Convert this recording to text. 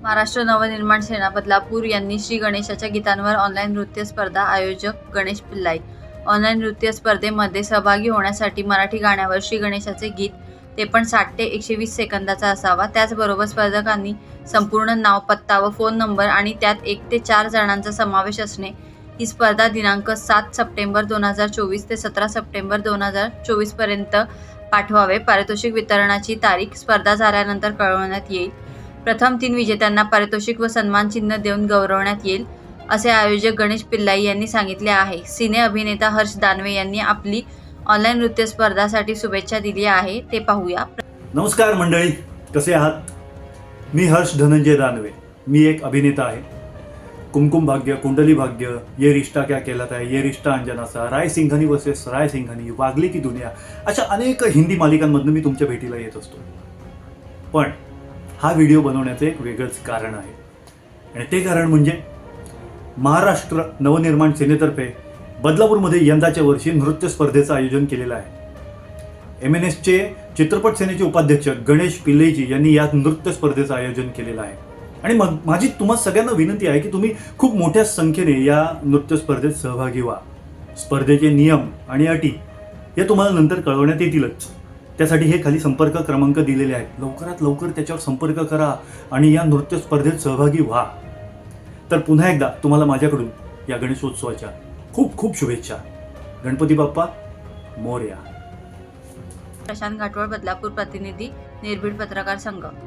महाराष्ट्र नवनिर्माण सेना बदलापूर यांनी श्री गणेशाच्या गीतांवर ऑनलाईन नृत्य स्पर्धा आयोजक गणेश पिल्लाई. ऑनलाईन नृत्य स्पर्धेमध्ये सहभागी होण्यासाठी मराठी गाण्यावर श्री गणेशाचे गीत ते पण साठ ते एकशे वीस सेकंदाचा असावा. त्याचबरोबर स्पर्धकांनी संपूर्ण नाव पत्ता व फोन नंबर आणि त्यात एक ते चार जणांचा समावेश असणे ही स्पर्धा दिनांक सात सप्टेंबर दोन हजार चोवीस ते सतरा सप्टेंबर दोन हजार चोवीसपर्यंत पाठवावे. पारितोषिक वितरणाची तारीख स्पर्धा झाल्यानंतर कळवण्यात येईल. प्रथम तीन विजेत्यांना पारितोषिक व सन्मान चिन्ह देऊन गौरवण्यात येईल असे आयोजक गणेश पिल्लाई यांनी सांगितले आहे. सिने अभिनेता हर्ष दानवे यांनी आपली ऑनलाईन नृत्य स्पर्धासाठी शुभेच्छा दिली आहे. ते पाहूया. नमस्कार मंडळी कसे आहात? मी हर्ष धनंजय दानवे. मी एक अभिनेता आहे. कुमकुम भाग्य कुंडली भाग्य ये रिश्ता क्या कहलाता है ये रिश्ता अंजनाचा राय सिंघनी वर्सेस राय सिंघनी वागली की दुनिया अशा अनेक हिंदी मालिकांमधनं मी तुमच्या भेटीला येत असतो. पण हा व्हिडिओ बनवण्याचं एक वेगळंच कारण आहे. आणि ते कारण म्हणजे महाराष्ट्र नवनिर्माण सेनेतर्फे बदलापूरमध्ये यंदाच्या वर्षी नृत्य स्पर्धेचं आयोजन केलेलं आहे. एम एन एसचे चित्रपट सेनेचे उपाध्यक्ष गणेश पिल्लेजी यांनी या नृत्य स्पर्धेचं आयोजन केलेलं आहे. आणि मग माझी तुम्हा सगळ्यांना विनंती आहे की तुम्ही खूप मोठ्या संख्येने या नृत्य स्पर्धेत सहभागी व्हा. स्पर्धेचे नियम आणि अटी हे तुम्हाला नंतर कळवण्यात येतीलच. त्यासाठी हे खाली संपर्क क्रमांक दिलेले आहेत. लवकरात लवकर त्याच्यावर संपर्क करा आणि या नृत्य स्पर्धेत सहभागी व्हा. तर पुन्हा एकदा तुम्हाला माझ्याकडून या गणेशोत्सवाच्या खूप खूप शुभेच्छा. गणपती बाप्पा मोरया. प्रशांत घाटवळ बदलापूर प्रतिनिधी निर्भीड पत्रकार संघ.